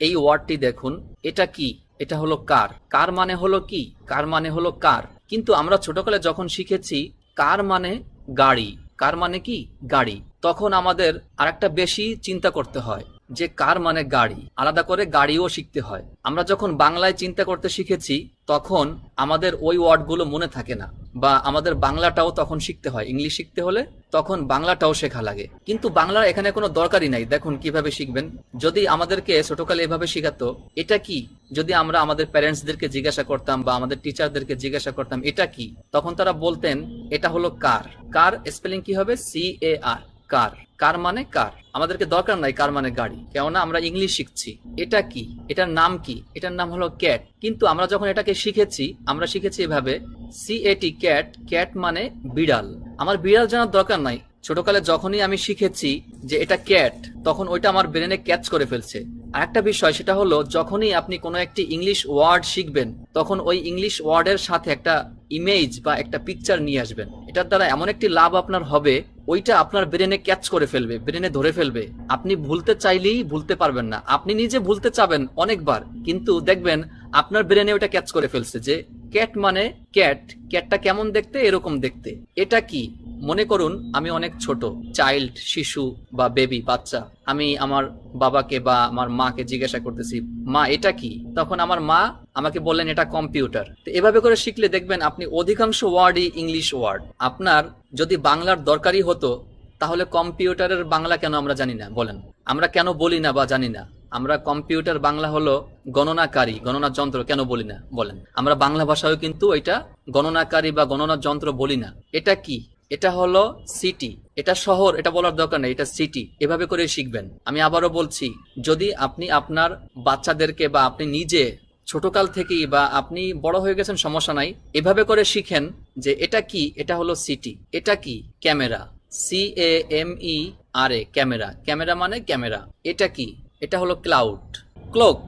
এই ওয়ার্ডটি দেখুন, এটা কি? এটা হলো কার। কার মানে হলো কি? কার মানে হলো কার? কিন্তু আমরা ছোটকালে যখন শিখেছি, কার মানে গাড়ি, কার মানে কি? গাড়ি। তখন আমাদের আরেকটা বেশি চিন্তা করতে হয়। যে কার মানে গাড়ি, আলাদা করে গাড়িও শিখতে হয়। আমরা যখন বাংলায় চিন্তা করতে শিখেছি, তখন আমাদের ওই ওয়ার্ডগুলো মনে থাকে না, বা আমাদের বাংলাটাও তখন শিখতে হয়। ইংলিশ শিখতে হলে তখন বাংলাটাও শেখা লাগে। কিন্তু বাংলার এখানে কোনো দরকারই নাই। দেখুন কীভাবে শিখবেন। যদি আমাদেরকে ছোটকালে এভাবে শেখাতো, এটা কি? যদি আমরা আমাদের প্যারেন্টসদেরকে জিজ্ঞাসা করতাম, বা আমাদের টিচারদেরকে জিজ্ঞাসা করতাম, এটা কি? তখন তারা বলতেন, এটা হলো কার। কার স্পেলিং কি হবে? সি এ আর কার। কার মানে কার? আমাদেরকে দরকার নাই কার মানে গাড়ি। কেননা আমরা ইংলিশ শিখছি। এটা কি? এটার নাম কি? এটার নাম হলো ক্যাট। কিন্তু আমরা যখন এটাকে শিখেছি, আমরা শিখেছি এভাবে সি এটি ক্যাট। ক্যাট মানে বিড়াল। আমার বিড়াল জানার দরকার নাই। ছোটকালে যখনই আমি শিখেছি যে এটা ক্যাট, তখন ওইটা আমার ব্রেনে ক্যাচ করে ফেলছে। আর একটা বিষয়, সেটা হলো যখনই আপনি কোনো একটি ইংলিশ ওয়ার্ড শিখবেন, তখন ওই ইংলিশ ওয়ার্ডের সাথে একটা ইমেজ বা একটা পিকচার নিয়ে আসবেন। এটার দ্বারা এমন একটি লাভ আপনার হবে ওইটা আপনার ব্রেনে ক্যাচ করে ফেলবে ব্রেনে ধরে ফেলবে। আপনি ভুলতে চাইলেই ভুলতে পারবেন না। আপনি নিজে ভুলতে চাবেন অনেকবার, কিন্তু দেখবেন আপনার ব্রেনে ওটা ক্যাচ করে ফেলছে যে ক্যাট মানে ক্যাট ক্যাটটা কেমন দেখতে? এরকম দেখতে। এটা কি? মনে করুন, আমি অনেক ছোট চাইল্ড শিশু বা বেবি বাচ্চা। আমি আমার বাবাকে বা আমার মাকে জিজ্ঞাসা করতেছি, মা, এটা কি? তখন আমার মা আমাকে বললেন, এটা কম্পিউটার। তো এভাবে করে শিখলে দেখবেন, আপনি অধিকাংশ ওয়ার্ডই ইংলিশ ওয়ার্ড। আপনার যদি বাংলার দরকারই হতো, তাহলে কম্পিউটারের বাংলা কেন আমরা জানি না? বলেন। আমরা কেন বলি না বা জানি না? আমরা কম্পিউটার বাংলা হলো গণনাকারী গণনা যন্ত্র কেন বলি না? বলেন। আমরা বাংলা ভাষায় কিন্তু এটা গণনাকারী বা গণনা যন্ত্র বলি না। এটা কি? এটা হলো সিটি এটা শহর, এটা বলার দরকার নেই, এটা সিটি এভাবে করে শিখবেন। আমি আবারও বলছি, যদি আপনি আপনার বাচ্চাদেরকে বা আপনি নিজে ছোটকাল থেকেই বা আপনি বড় হয়ে গেছেন, সমস্যা নাই, এভাবে করে শিখেন যে এটা কি, এটা হলো সিটি এটা কি? Camera. C A M E R A camera. Camera মানে ক্যামেরা। এটা কি? এটা হলো ক্লাউড ক্লোক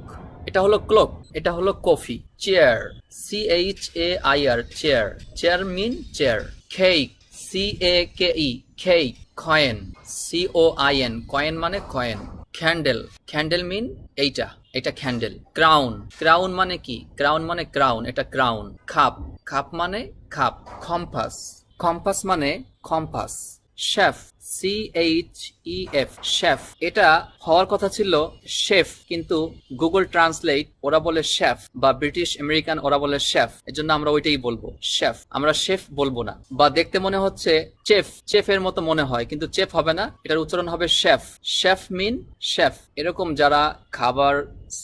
এটা হলো ক্লোক এটা হলো coffee chair C H A I R chair chair mean chair cake C A K E cake coin C O I N coin মানে কয়েন ক্যান্ডেল ক্যান্ডেল মিন এইটা এটা ক্যান্ডেল ক্রাউন ক্রাউন মানে কি? Crown মানে crown এটা crown খাপ খাপ মানে খাপ কম্পাস কম্পাস মানে compass chef C H E F chef. এটা হওয়ার কথা ছিল শেফ, কিন্তু গুগল ট্রান্সলেট ওরা বলে শেফ বা ব্রিটিশ আমেরিকান ওরা বলে শেফ। এজন্য আমরা ওইটাই বলব, শেফ। আমরা শেফ বলব না। বা দেখতে মনে হচ্ছে চেফ, চেফের মতো মনে হয়, কিন্তু চেফ হবে না। এটার উচ্চারণ হবে শেফ। Chef mean chef. এরকম যারা খাবার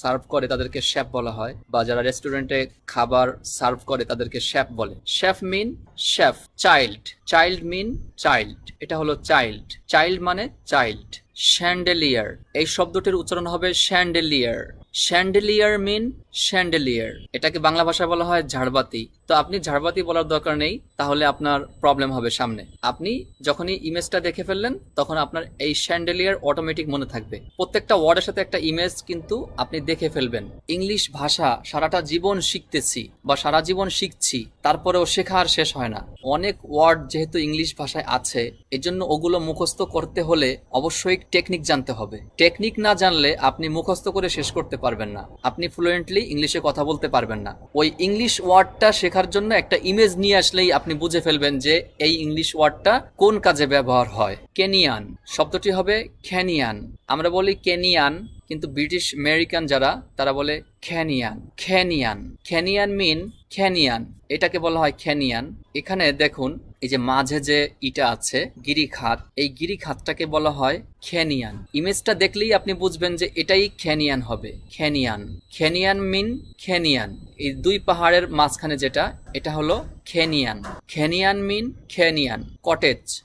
সার্ভ করে তাদেরকে শেফ বলা হয় বা যারা রেস্টুরেন্টে খাবার সার্ভ করে তাদেরকে শেফ বলে। Chef mean chef child child mean child এটা হলো চাইল্ড চাইল্ড মানে চাইল্ড শ্যান্ডেলিয়ার এই শব্দটির উচ্চারণ হবে শ্যান্ডেলিয়ার শ্যান্ডেলিয়ার মিন শ্যান্ডেলিয়ার এটাকে বাংলা ভাষায় বলা হয় ঝাড়বাতি। তো আপনি ঝাড়বাতি বলার দরকার নেই, তাহলে আপনার প্রবলেম হবে সামনে। আপনি যখনই ইমেজটা দেখে ফেললেন, তখন আপনার এই শ্যান্ডেলিয়ার অটোমেটিক মনে থাকবে। প্রত্যেকটা ওয়ার্ডের সাথে একটা ইমেজ কিন্তু আপনি দেখে ফেলবেন। ইংলিশ ভাষা সারাটা জীবন শিখতেছি বা সারা জীবন শিখছি, তারপরেও শেখা আর শেষ হয় না। অনেক ওয়ার্ড যেহেতু ইংলিশ ভাষায় আছে, এজন্য ওগুলো মুখস্থ করতে হলে অবশ্যই টেকনিক জানতে হবে। টেকনিক না জানলে আপনি মুখস্থ করে শেষ করতে পারবেন না। আপনি ফ্লুয়েন্টলি ইংলিশে কথা বলতে পারবেন না। ওই ইংলিশ ওয়ার্ডটা শেখার জন্য একটা ইমেজ নিয়ে আসলেই আপনি বুঝে ফেলবেন যে এই ইংলিশ ওয়ার্ডটা কোন কাজে ব্যবহার হয়। কেনিয়ান শব্দটি হবে খ্যানিয়ান আমরা বলি কেনিয়ান কিন্তু ব্রিটিশ আমেরিকান যারা, তারা বলে খ্যানিয়ান খ্যানিয়ান। Canyon mean খ্যানিয়ান। এটাকে বলা হয় খ্যানিয়ান। এখানে দেখুন, এই যে মাঝে যে ইটা আছে, গিরিখাত, এই গিরিখাতটাকে বলা হয় খ্যানিয়ান। ইমেজটা দেখলেই আপনি বুঝবেন যে এটাই খ্যানিয়ান হবে। খ্যানিয়ান। Canyon mean খ্যানিয়ান। এই দুই পাহাড়ের মাঝখানে যেটা, এটা হলো canyon. Canyon mean canyon. Cottage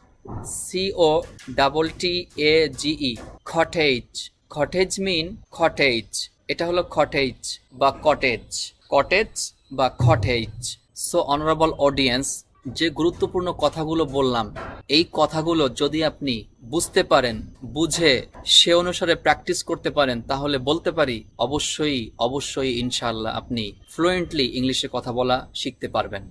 C O double T A G E cottage cottage mean cottage এটা হলো খটেজ বা কটেজ কটেজ বা খটেজ সো অনারেবল অডিয়েন্স যে গুরুত্বপূর্ণ কথাগুলো বললাম, এই কথাগুলো যদি আপনি বুঝতে পারেন, বুঝে সে অনুসারে প্র্যাকটিস করতে পারেন, তাহলে বলতে পারি অবশ্যই অবশ্যই ইনশাল্লাহ আপনি ফ্লুয়েন্টলি ইংলিশে কথা বলা শিখতে পারবেন।